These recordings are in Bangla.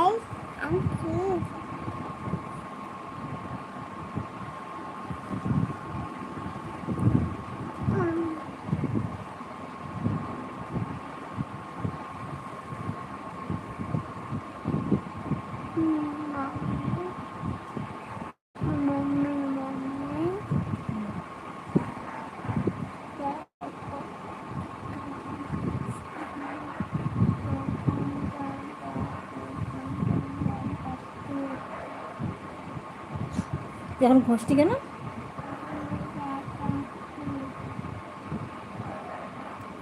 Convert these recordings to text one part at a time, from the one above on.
এই এখন ঘষটি কেন?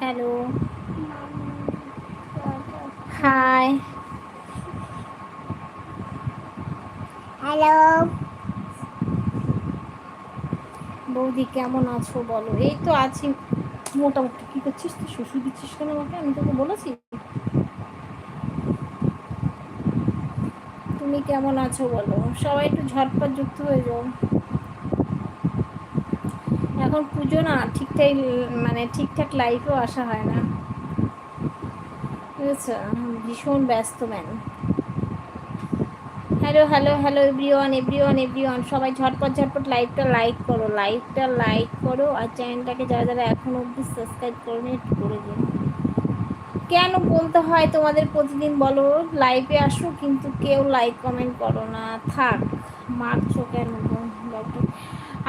হ্যালো হাই হ্যালো বৌদি কেমন আছো বলো? এই তো আছি। মোটামুটি কি করছিস? তুই শ্বশুর দিচ্ছিস কেন আমাকে? আমি তোকে বলেছি। তুমি কেমন আছো বলো? সবাই একটু ঝটপট যুক্ত হয়ে যাও। এখন পুজো না ঠিকঠাক মানে ঠিকঠাক লাইফেও আসা হয় না। বুঝেছ ভীষণ ব্যস্ত man hello hello hello everyone everyone everyone সবাই ঝটপট ঝটপট লাইভটা লাইক করো লাইভটা লাইক করো। আর চ্যানেলটাকে যারা যারা এখনও অবধি সাবস্ক্রাইব করোনি, একটু করে দিন কেন বলতে হয় তোমাদের প্রতিদিন বলো? লাইভে আসো, কিন্তু কেউ লাইক কমেন্ট করো না। থাক, মারছো কেন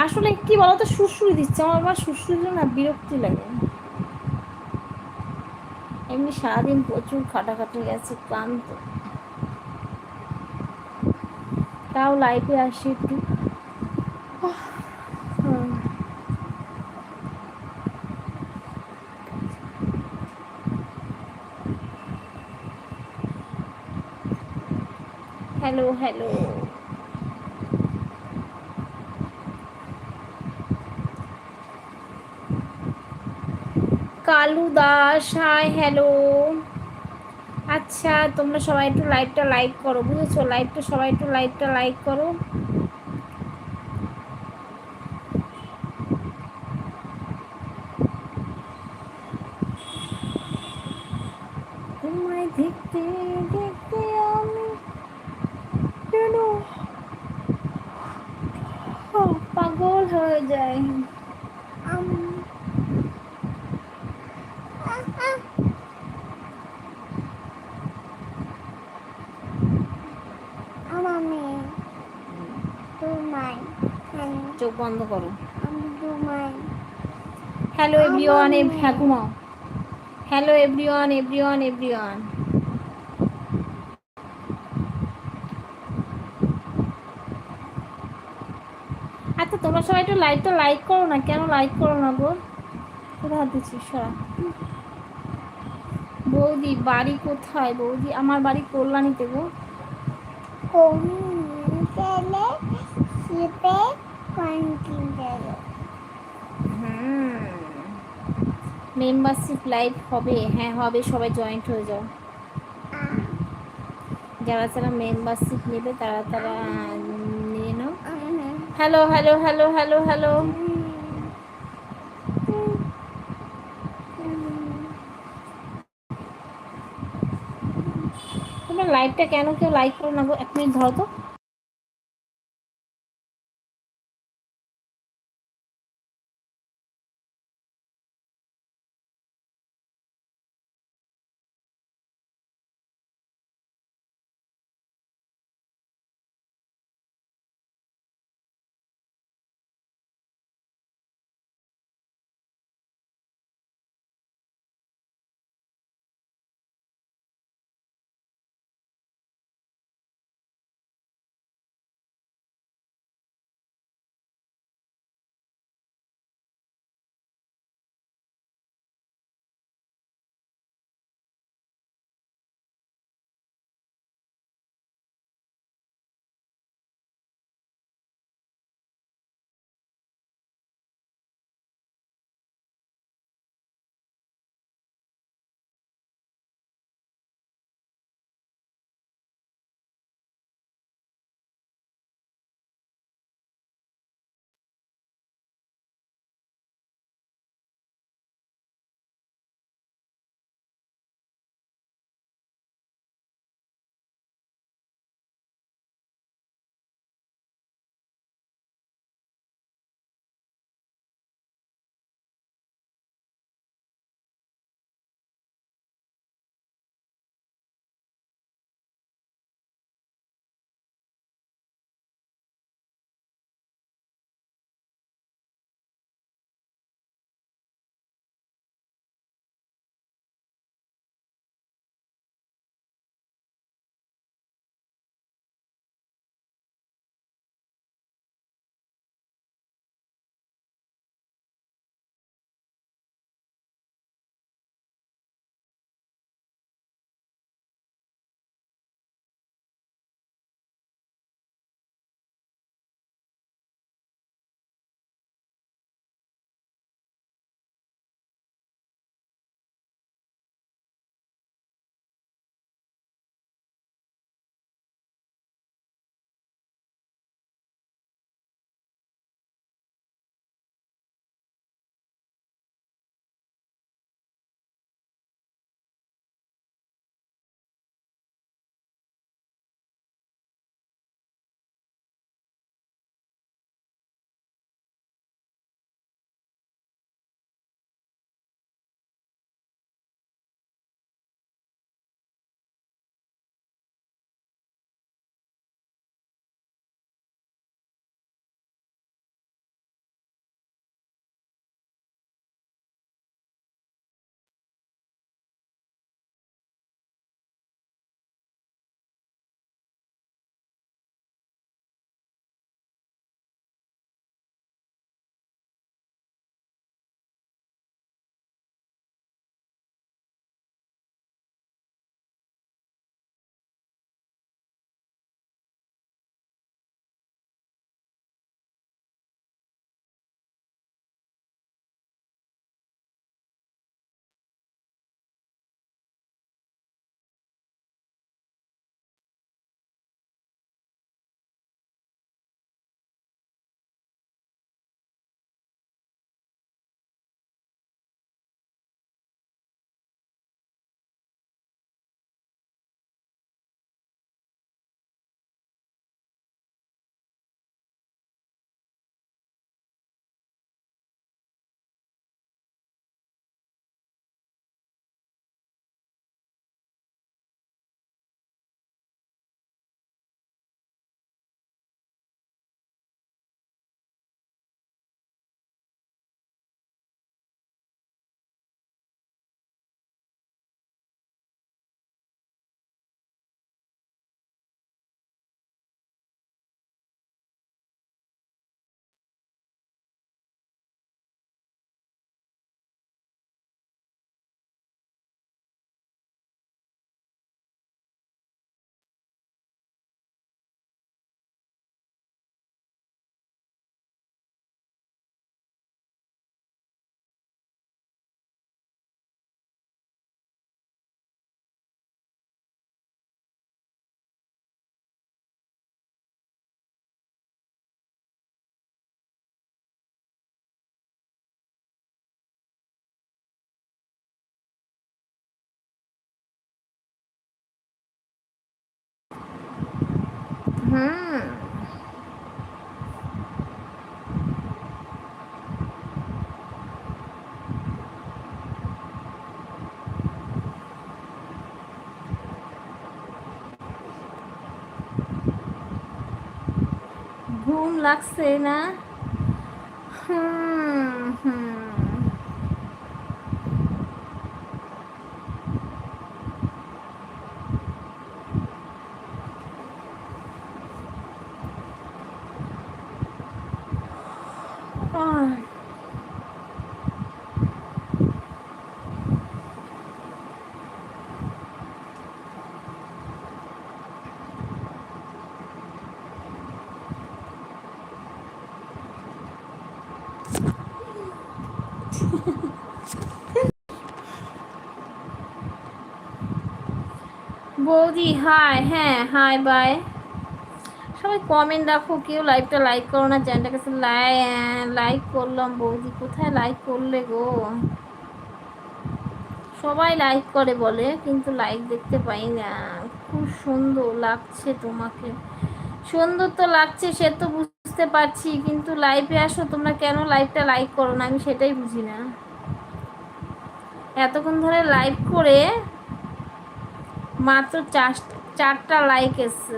আসলে কি বলো তো সুশ্রুই দিচ্ছে। আমার আবার সুশ্রুই না বিরক্তি লাগে। এমনি সারাদিন প্রচুর খাটাখাটি গেছে ক্লান্ত। তাও লাইফে আসি একটু। Hello hello Kalu Das hi hello আচ্ছা তোমরা সবাই একটু লাইভটা লাইক করো, বুঝেছ? লাইভটা সবাই একটু লাইভটা লাইক করো তোমায় দেখতে দেখতে আমি কেন পাগল হয়ে যায়। তোমায় চোখ বন্ধ করো। হ্যালো এভরিওয়ান হ্যাঁ ঘুমাও হ্যালো এভরিওয়ান এভরিওয়ান এভরিওয়ান আচ্ছা তোমরা সবাই একটু লাইক তো লাইক করো না, কেন লাইক করো না গো? কোথায় দিচ্ছিস? সরা। বৌদি, বাড়ি কোথায় বৌদি? আমার বাড়ি কল্যাণীতে গো। মেম্বারশিপ লাইভ হবে। হ্যাঁ হবে। সবাই জয়েন্ট হয়ে যাও। যারা যারা মেম্বারশিপ নেবে, তারা তারা hello hello hello hello hello তোমার লাইভটা কেন কেউ লাইক করো না এক মিনিট ধরো তো। হুম ঘুম লাগছে না হুম হুম বৌদি হাই হ্যাঁ হাই বাই সবাই কমেন্ট রাখো, কেউ লাইভটা লাইক করো না চ্যানেলটা কাছে লাইক করলাম বৌদি, কোথায় লাইক করলে গো? সবাই লাইক করে বলে, কিন্তু লাইক দেখতে পাই না। খুব সুন্দর লাগছে তোমাকে। সুন্দর তো লাগছে, সে তো বুঝতে পারছি, কিন্তু লাইভে আসো, তোমরা কেন লাইভটা লাইক করো না? আমি সেটাই বুঝি না। এতক্ষণ ধরে লাইভ করে মাত্র চার চারটা লাইক এসছে।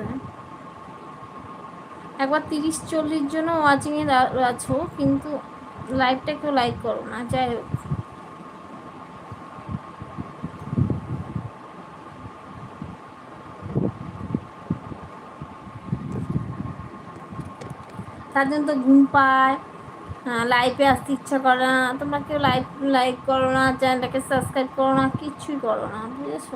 একবার তিরিশ, চল্লিশ জনও ওয়াচিংয়ে আছো, কিন্তু লাইভটা কেউ লাইক করো না। যাই হোক। তার জন্য তো ঘুম পায়। হ্যাঁ লাইভে আসতে ইচ্ছা করে না। তোমরা কেউ লাইভ লাইক করো না চ্যানেলটাকে সাবস্ক্রাইব করো না কিচ্ছুই করো না, বুঝেছ?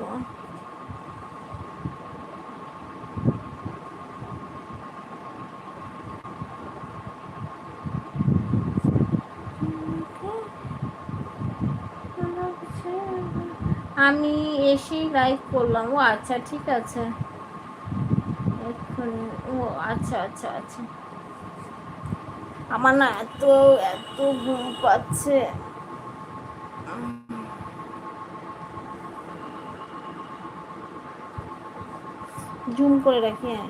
আমি এসেই লাইভ করলাম। ও আচ্ছা ঠিক আছে। এক্ষুনি, ও আচ্ছা আচ্ছা আচ্ছা। আমার না এত এত ঘুম পাচ্ছে। জুম করে রাখি হ্যাঁ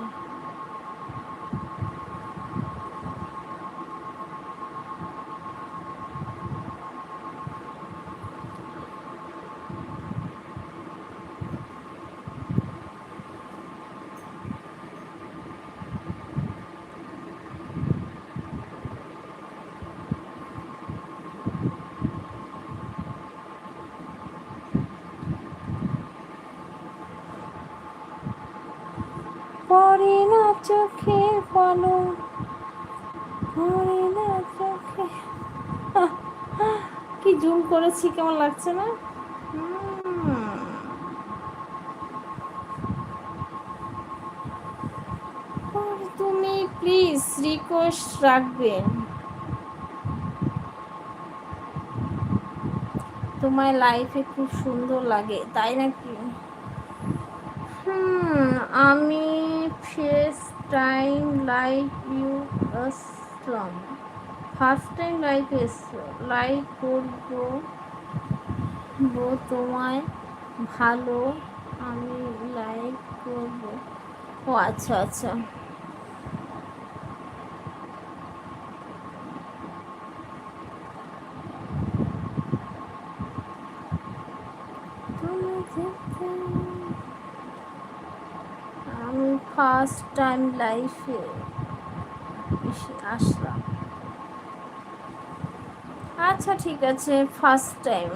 পড়ে না চোখে পড়ে না চোখে। কি জুম করেছি, কেমন লাগছে না? তুমি প্লিজ রিকোয়েস্ট রাখবেন তোমার লাইফে খুব সুন্দর লাগে, তাই নাকি? হুম, আমি ফার্স্ট টাইম লাইক ইউ আসলাম ফার্স্ট টাইম লাইক লাইক করব বো তোমায় ভালো, আমি লাইক করব। ও আচ্ছা আচ্ছা তুমি যেতে আমি ফার্স্ট টাইম লাইফে আসলাম। আচ্ছা ঠিক আছে ফার্স্ট টাইম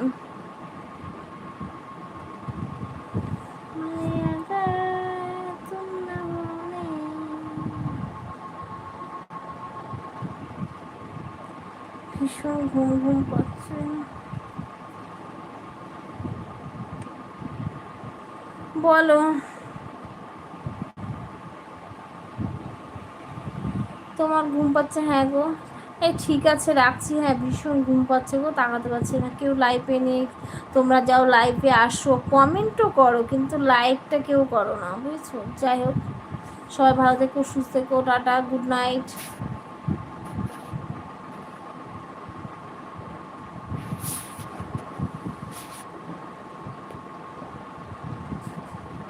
ভীষণ ঘুম ঘুম পাচ্ছে বলো। তোমার ঘুম পাচ্ছে? হ্যাঁ গো। এই ঠিক আছে, রাখছি। হ্যাঁ ভীষণ ঘুম পাচ্ছে গো, তাকাতে পারছি না। কেউ লাইভে নেই। তোমরা যাও লাইভে আসো। কমেন্টও করো, কিন্তু লাইভটা কেউ করো না, বুঝেছ? যাই হোক, সবাই ভালো থেকো, সুস্থ থেকো, টাটা গুড নাইট